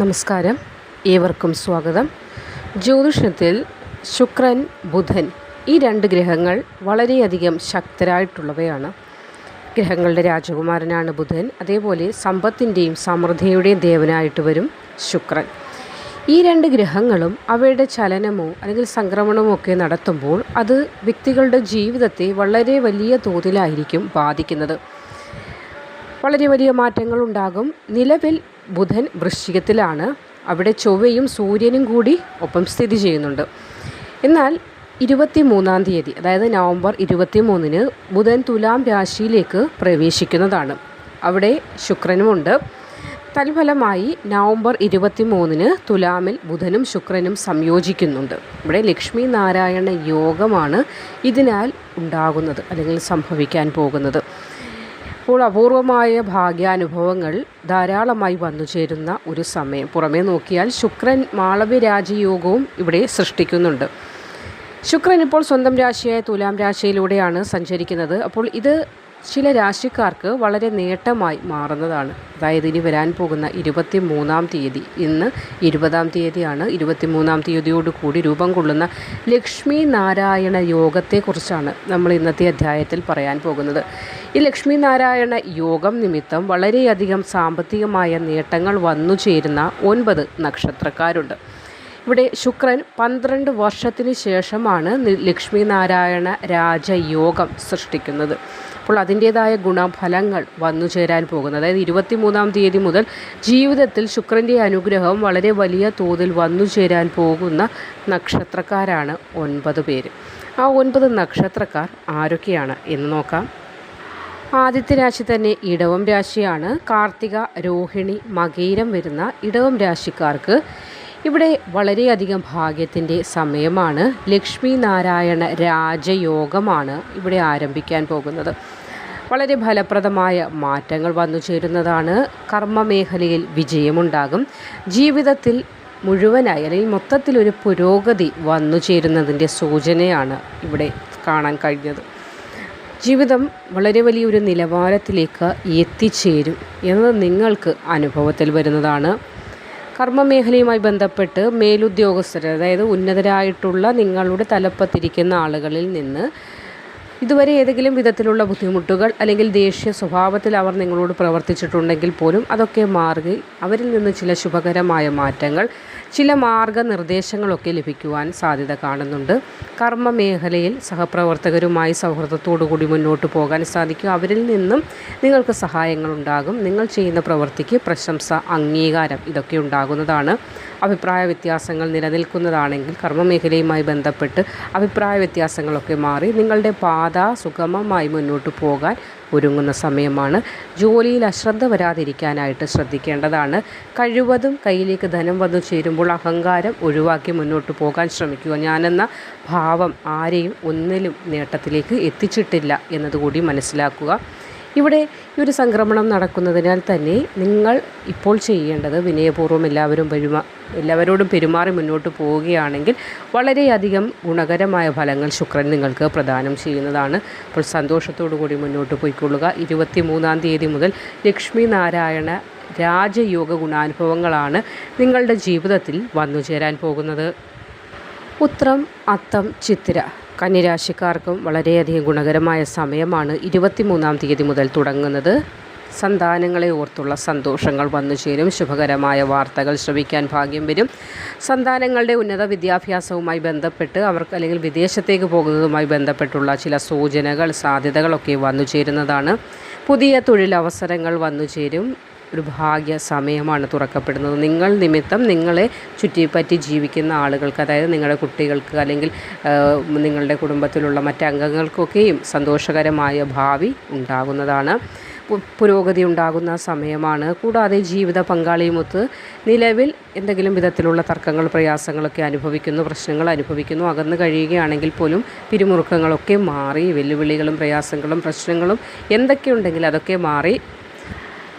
നമസ്കാരം. ഏവർക്കും സ്വാഗതം. ജ്യോതിഷത്തിൽ ശുക്രൻ ബുധൻ ഈ രണ്ട് ഗ്രഹങ്ങൾ വളരെയധികം ശക്തരായിട്ടുള്ളവയാണ്. ഗ്രഹങ്ങളുടെ രാജകുമാരനാണ് ബുധൻ. അതേപോലെ സമ്പത്തിന്റെയും സമൃദ്ധിയുടെയും ദേവനായിട്ട് വരും ശുക്രൻ. ഈ രണ്ട് ഗ്രഹങ്ങളും അവയുടെ ചലനമോ അല്ലെങ്കിൽ സംക്രമണമോ ഒക്കെ നടത്തുമ്പോൾ അത് വ്യക്തികളുടെ ജീവിതത്തെ വളരെ വലിയ തോതിലായിരിക്കും ബാധിക്കുന്നത്. വളരെ വലിയ മാറ്റങ്ങൾ ഉണ്ടാകും നിലവിൽ ബുധൻ വൃശ്ചികത്തിലാണ്. അവിടെ ചൊവ്വയും സൂര്യനും കൂടി ഒപ്പം സ്ഥിതി ചെയ്യുന്നുണ്ട്. എന്നാൽ ഇരുപത്തി മൂന്നാം തീയതി അതായത് നവംബർ ഇരുപത്തി മൂന്നിന് ബുധൻ തുലാം രാശിയിലേക്ക് പ്രവേശിക്കുന്നതാണ്. അവിടെ ശുക്രനുമുണ്ട്. തൽഫലമായി നവംബർ ഇരുപത്തി മൂന്നിന് തുലാമിൽ ബുധനും ശുക്രനും സംയോജിക്കുന്നുണ്ട്. ഇവിടെ ലക്ഷ്മി നാരായണ യോഗമാണ് ഇതിനാൽ ഉണ്ടാകുന്നത് അല്ലെങ്കിൽ സംഭവിക്കാൻ പോകുന്നത്. അപ്പോൾ അപൂർവമായ ഭാഗ്യാനുഭവങ്ങൾ ധാരാളമായി വന്നു ചേരുന്ന ഒരു സമയം. പുറമേ നോക്കിയാൽ ശുക്രൻ മാളവ്യ രാജയോഗവും ഇവിടെ സൃഷ്ടിക്കുന്നുണ്ട്. ശുക്രൻ ഇപ്പോൾ സ്വന്തം രാശിയായ തുലാം രാശിയിലൂടെയാണ് സഞ്ചരിക്കുന്നത്. അപ്പോൾ ഇത് ചില രാശിക്കാർക്ക് വളരെ നേട്ടമായി മാറുന്നതാണ്. അതായത് ഇനി വരാൻ പോകുന്ന ഇരുപത്തി മൂന്നാം തീയതി. ഇന്ന് ഇരുപതാം തീയതിയാണ്. ഇരുപത്തി മൂന്നാം കൂടി രൂപം കൊള്ളുന്ന ലക്ഷ്മി നാരായണ യോഗത്തെക്കുറിച്ചാണ് നമ്മൾ ഇന്നത്തെ അധ്യായത്തിൽ പറയാൻ പോകുന്നത്. ഈ ലക്ഷ്മി നാരായണ യോഗം നിമിത്തം വളരെയധികം സാമ്പത്തികമായ നേട്ടങ്ങൾ വന്നു ചേരുന്ന ഒൻപത് നക്ഷത്രക്കാരുണ്ട്. ഇവിടെ ശുക്രൻ പന്ത്രണ്ട് വർഷത്തിന് ശേഷമാണ് ലക്ഷ്മി നാരായണ രാജയോഗം സൃഷ്ടിക്കുന്നത്. അപ്പോൾ അതിന്റേതായ ഗുണഫലങ്ങൾ വന്നു ചേരാൻ പോകുന്നത് അതായത് ഇരുപത്തി മൂന്നാം തീയതി മുതൽ ജീവിതത്തിൽ ശുക്രന്റെ അനുഗ്രഹം വളരെ വലിയ തോതിൽ വന്നു ചേരാൻ പോകുന്ന നക്ഷത്രക്കാരാണ് ഒൻപത് പേര്. ആ ഒൻപത് നക്ഷത്രക്കാർ ആരൊക്കെയാണ് എന്ന് നോക്കാം. ആദിത്യ രാശി തന്നെ ഇടവം രാശിയാണ്. കാർത്തിക രോഹിണി മകീരം വരുന്ന ഇടവം രാശിക്കാർക്ക് ഇവിടെ വളരെയധികം ഭാഗ്യത്തിന്റെ സമയമാണ്. ലക്ഷ്മി നാരായണ രാജയോഗമാണ് ഇവിടെ ആരംഭിക്കാൻ പോകുന്നത്. വളരെ ഫലപ്രദമായ മാറ്റങ്ങൾ വന്നു ചേരുന്നതാണ്. കർമ്മമേഖലയിൽ വിജയമുണ്ടാകും. ജീവിതത്തിൽ മുഴുവനായി അല്ലെങ്കിൽ മൊത്തത്തിലൊരു പുരോഗതി വന്നു ചേരുന്നതിന്റെ സൂചനയാണ് ഇവിടെ കാണാൻ കഴിഞ്ഞത്. ജീവിതം വളരെ വലിയൊരു നിലവാരത്തിലേക്ക് എത്തിച്ചേരും എന്നത് നിങ്ങൾക്ക് അനുഭവത്തിൽ വരുന്നതാണ്. കർമ്മമേഖലയുമായി ബന്ധപ്പെട്ട് മേലുദ്യോഗസ്ഥർ അതായത് ഉന്നതരായിട്ടുള്ള നിങ്ങളുടെ തലപ്പത്തിരിക്കുന്ന ആളുകളിൽ നിന്ന് ഇതുവരെ ഏതെങ്കിലും വിധത്തിലുള്ള ബുദ്ധിമുട്ടുകൾ അല്ലെങ്കിൽ ദേഷ്യ സ്വഭാവത്തിൽ അവർ നിങ്ങളോട് പ്രവർത്തിച്ചിട്ടുണ്ടെങ്കിൽ പോലും അതൊക്കെ മാറുക അവരിൽ നിന്ന് ചില ശുഭകരമായ മാറ്റങ്ങൾ ചില മാർഗനിർദ്ദേശങ്ങളൊക്കെ ലഭിക്കുവാൻ സാധ്യത കാണുന്നുണ്ട്. കർമ്മ മേഖലയിൽ സഹപ്രവർത്തകരുമായി കൂടി മുന്നോട്ട് പോകാൻ സാധിക്കും. അവരിൽ നിന്നും നിങ്ങൾക്ക് സഹായങ്ങൾ ഉണ്ടാകും. നിങ്ങൾ ചെയ്യുന്ന പ്രവൃത്തിക്ക് പ്രശംസ അംഗീകാരം ഇതൊക്കെ ഉണ്ടാകുന്നതാണ്. അഭിപ്രായ വ്യത്യാസങ്ങൾ നിലനിൽക്കുന്നതാണെങ്കിൽ കർമ്മമേഖലയുമായി ബന്ധപ്പെട്ട് അഭിപ്രായ വ്യത്യാസങ്ങളൊക്കെ മാറി നിങ്ങളുടെ പാത സുഗമമായി മുന്നോട്ട് പോകാൻ ഒരുങ്ങുന്ന സമയമാണ്. ജോലിയിൽ അശ്രദ്ധ വരാതിരിക്കാനായിട്ട് ശ്രദ്ധിക്കേണ്ടതാണ്. കഴിവതും കയ്യിലേക്ക് ധനം വന്നു ചേരുമ്പോൾ അഹങ്കാരം ഒഴിവാക്കി മുന്നോട്ട് പോകാൻ ശ്രമിക്കുക. ഞാനെന്ന ഭാവം ആരെയും ഒന്നിലും നേട്ടത്തിലേക്ക് എത്തിച്ചിട്ടില്ല എന്നതുകൂടി മനസ്സിലാക്കുക. ഇവിടെ ഈ ഒരു സംക്രമണം നടക്കുന്നതിനാൽ തന്നെ നിങ്ങൾ ഇപ്പോൾ ചെയ്യേണ്ടത് വിനയപൂർവം എല്ലാവരും പെരുമാ എല്ലാവരോടും പെരുമാറി മുന്നോട്ട് പോവുകയാണെങ്കിൽ വളരെയധികം ഗുണകരമായ ഫലങ്ങൾ ശുക്രൻ നിങ്ങൾക്ക് പ്രദാനം ചെയ്യുന്നതാണ്. അപ്പോൾ സന്തോഷത്തോടു കൂടി മുന്നോട്ട് പോയിക്കൊള്ളുക. ഇരുപത്തി മൂന്നാം തീയതി മുതൽ ലക്ഷ്മി നാരായണ രാജയോഗ ഗുണാനുഭവങ്ങളാണ് നിങ്ങളുടെ ജീവിതത്തിൽ വന്നു ചേരാൻ പോകുന്നത്. ഉത്രം അത്തം ചിത്തിര കന്നിരാശിക്കാർക്കും വളരെയധികം ഗുണകരമായ സമയമാണ് ഇരുപത്തിമൂന്നാം തീയതി മുതൽ തുടങ്ങുന്നത്. സന്താനങ്ങളെ ഓർത്തുള്ള സന്തോഷങ്ങൾ വന്നു ചേരും. ശുഭകരമായ വാർത്തകൾ ശ്രവിക്കാൻ ഭാഗ്യം വരും. സന്താനങ്ങളുടെ ഉന്നത വിദ്യാഭ്യാസവുമായി ബന്ധപ്പെട്ട് അവർക്ക് അല്ലെങ്കിൽ വിദേശത്തേക്ക് പോകുന്നതുമായി ബന്ധപ്പെട്ടുള്ള ചില സൂചനകൾ സാധ്യതകളൊക്കെ വന്നു ചേരുന്നതാണ്. പുതിയ തൊഴിലവസരങ്ങൾ വന്നു ചേരും. ഒരു ഭാഗ്യ സമയമാണ് തുറക്കപ്പെടുന്നത്. നിങ്ങൾ നിമിത്തം നിങ്ങളെ ചുറ്റിപ്പറ്റി ജീവിക്കുന്ന ആളുകൾക്ക് അതായത് നിങ്ങളുടെ കുട്ടികൾക്ക് അല്ലെങ്കിൽ നിങ്ങളുടെ കുടുംബത്തിലുള്ള മറ്റംഗങ്ങൾക്കൊക്കെയും സന്തോഷകരമായ ഭാവി ഉണ്ടാകുന്നതാണ്. പുരോഗതി ഉണ്ടാകുന്ന സമയമാണ്. കൂടാതെ ജീവിത പങ്കാളിയുമൊത്ത് നിലവിൽ എന്തെങ്കിലും വിധത്തിലുള്ള തർക്കങ്ങൾ പ്രയാസങ്ങളൊക്കെ അനുഭവിക്കുന്നു പ്രശ്നങ്ങൾ അനുഭവിക്കുന്നു അകന്നു കഴിയുകയാണെങ്കിൽ പോലും പിരിമുറുക്കങ്ങളൊക്കെ മാറി വെല്ലുവിളികളും പ്രയാസങ്ങളും പ്രശ്നങ്ങളും എന്തൊക്കെയുണ്ടെങ്കിൽ അതൊക്കെ മാറി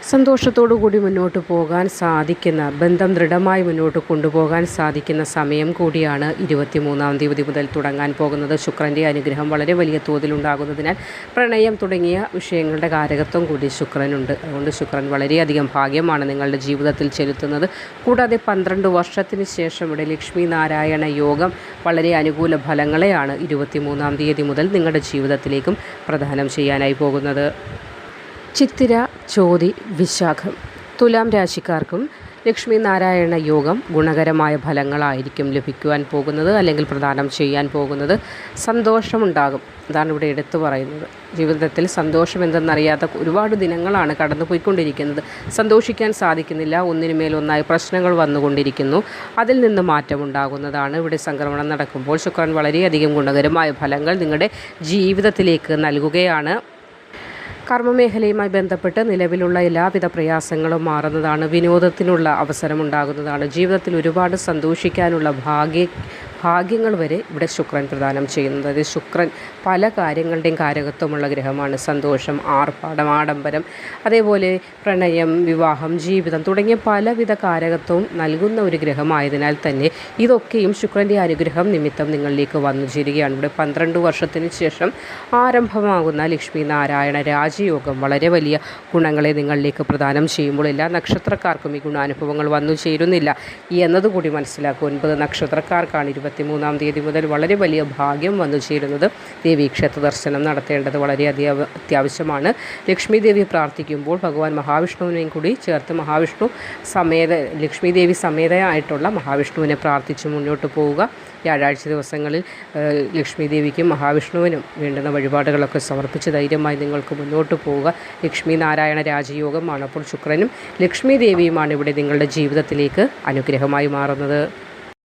സന്തോഷത്തോടു കൂടി മുന്നോട്ട് പോകാൻ സാധിക്കുന്ന ബന്ധം ദൃഢമായി മുന്നോട്ട് കൊണ്ടുപോകാൻ സാധിക്കുന്ന സമയം കൂടിയാണ് ഇരുപത്തിമൂന്നാം തീയതി മുതൽ തുടങ്ങാൻ പോകുന്നത്. ശുക്രന്റെ അനുഗ്രഹം വളരെ വലിയ തോതിലുണ്ടാകുന്നതിനാൽ പ്രണയം തുടങ്ങിയ വിഷയങ്ങളുടെ കാരകത്വം കൂടി ശുക്രനുണ്ട്. അതുകൊണ്ട് ശുക്രൻ വളരെയധികം ഭാഗ്യമാണ് നിങ്ങളുടെ ജീവിതത്തിൽ ചെലുത്തുന്നത്. കൂടാതെ പന്ത്രണ്ട് വർഷത്തിന് ശേഷം ഇവിടെ ലക്ഷ്മി നാരായണ യോഗം വളരെ അനുകൂല ഫലങ്ങളെയാണ് ഇരുപത്തിമൂന്നാം തീയതി മുതൽ നിങ്ങളുടെ ജീവിതത്തിലേക്കും പ്രദാനം ചെയ്യാനായി പോകുന്നത്. ചിത്തിര ചോതി വിശാഖം. തുലാം രാശിക്കാർക്കും ലക്ഷ്മി നാരായണ യോഗം ഗുണകരമായ ഫലങ്ങളായിരിക്കും ലഭിക്കുവാൻ പോകുന്നത് അല്ലെങ്കിൽ പ്രദാനം ചെയ്യാൻ പോകുന്നത്. സന്തോഷമുണ്ടാകും. അതാണ് ഇവിടെ എടുത്തു പറയുന്നത്. ജീവിതത്തിൽ സന്തോഷം എന്തെന്നറിയാത്ത ഒരുപാട് ദിനങ്ങളാണ് കടന്നു പോയിക്കൊണ്ടിരിക്കുന്നത് സന്തോഷിക്കാൻ സാധിക്കുന്നില്ല. ഒന്നിനുമേൽ ഒന്നായി പ്രശ്നങ്ങൾ വന്നുകൊണ്ടിരിക്കുന്നു. അതിൽ നിന്ന് മാറ്റമുണ്ടാകുന്നതാണ് ഇവിടെ സംക്രമണം നടക്കുമ്പോൾ. ശുക്രൻ വളരെയധികം ഗുണകരമായ ഫലങ്ങൾ നിങ്ങളുടെ ജീവിതത്തിലേക്ക് നൽകുകയാണ്. കർമ്മമേഖലയുമായി ബന്ധപ്പെട്ട് നിലവിലുള്ള എല്ലാവിധ പ്രയാസങ്ങളും മാറുന്നതാണ് വിനോദത്തിനുള്ള അവസരമുണ്ടാകുന്നതാണ്. ജീവിതത്തിൽ ഒരുപാട് സന്തോഷിക്കാനുള്ള ഭാഗ്യ ഭാഗ്യങ്ങൾ വരെ ഇവിടെ ശുക്രൻ പ്രദാനം ചെയ്യുന്നത്. അതായത് ശുക്രൻ പല കാര്യങ്ങളുടെയും കാരകത്വമുള്ള ഗ്രഹമാണ്. സന്തോഷം ആർഭാടം ആഡംബരം അതേപോലെ പ്രണയം വിവാഹം ജീവിതം തുടങ്ങിയ പലവിധ കാരകത്വവും നൽകുന്ന ഒരു ഗ്രഹമായതിനാൽ തന്നെ ഇതൊക്കെയും ശുക്രന്റെ അനുഗ്രഹം നിമിത്തം നിങ്ങളിലേക്ക് വന്നു ചേരുകയാണ്. ഇവിടെ പന്ത്രണ്ട് വർഷത്തിന് ശേഷം ആരംഭമാകുന്ന ലക്ഷ്മി നാരായണ രാജയോഗം വളരെ വലിയ ഗുണങ്ങളെ നിങ്ങളിലേക്ക് പ്രദാനം ചെയ്യുമ്പോൾ എല്ലാ നക്ഷത്രക്കാർക്കും ഈ ഗുണാനുഭവങ്ങൾ വന്നു ചേരുന്നില്ല. എന്നതുകൂടി മനസ്സിലാക്കുക ഒൻപത് നക്ഷത്രക്കാർക്കാണ് ഇരുപത്തിമൂന്നാം തീയതി മുതൽ വളരെ വലിയ ഭാഗ്യം വന്നു ചേരുന്നത് ദേവീക്ഷേത്ര ദർശനം നടത്തേണ്ടത് വളരെയധികം അത്യാവശ്യമാണ്. ലക്ഷ്മി ദേവി പ്രാർത്ഥിക്കുമ്പോൾ ഭഗവാൻ മഹാവിഷ്ണുവിനെയും കൂടി ചേർത്ത് മഹാവിഷ്ണു സമേത ലക്ഷ്മി ദേവി സമേതയായിട്ടുള്ള മഹാവിഷ്ണുവിനെ പ്രാർത്ഥിച്ച് മുന്നോട്ട് പോവുക. വ്യാഴാഴ്ച ദിവസങ്ങളിൽ ലക്ഷ്മി ദേവിക്കും മഹാവിഷ്ണുവിനും വേണ്ടുന്ന വഴിപാടുകളൊക്കെ സമർപ്പിച്ച് ധൈര്യമായി നിങ്ങൾക്ക് മുന്നോട്ട് പോവുക. ലക്ഷ്മി നാരായണ രാജയോഗമാണ് അപ്പോൾ ശുക്രനും ലക്ഷ്മി ദേവിയുമാണ് ഇവിടെ നിങ്ങളുടെ ജീവിതത്തിലേക്ക് അനുഗ്രഹമായി മാറുന്നത്.